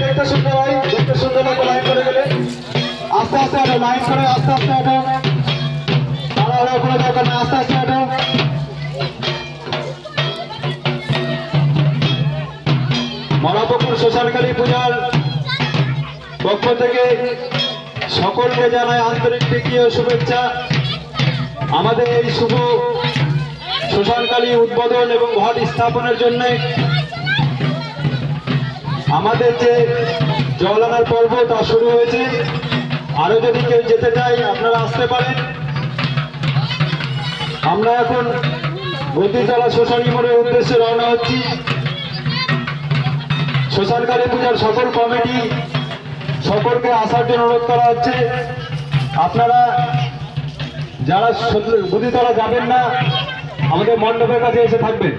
দেখতে সুন্দর ভাই দেখতে সুন্দর লাগবে লাইন করে গেলে। আস্তে আস্তে হাঁটো লাইন করে, আস্তে আস্তে হাঁটো তাড়াহুড়ো কোনো দরকার না আস্তে আস্তে হাঁটো মরাপুকুর শ্মশানকালী পূজার পক্ষ থেকে সকলকে জানাই আন্তরিক প্রীতি শুভেচ্ছা। আমাদের এই শুভ শ্মশানকালী উদ্বোধন এবং ঘট স্থাপনের জন্য আমাদের যে জল আনার পর্ব তা শুরু হয়েছে, আরও যদি কেউ যেতে চাই আপনারা আসতে পারেন। আমরা এখন গতিতলা শ্মশানী মোড়ের উদ্দেশ্যে রওনা হচ্ছি। শ্মশানকালী পূজার সকল কমিটি সকলকে আসার জন্য অনুরোধ করা হচ্ছে। আপনারা যারা গদিতলা যাবেন না, আমাদের মণ্ডপের কাছে এসে থাকবেন।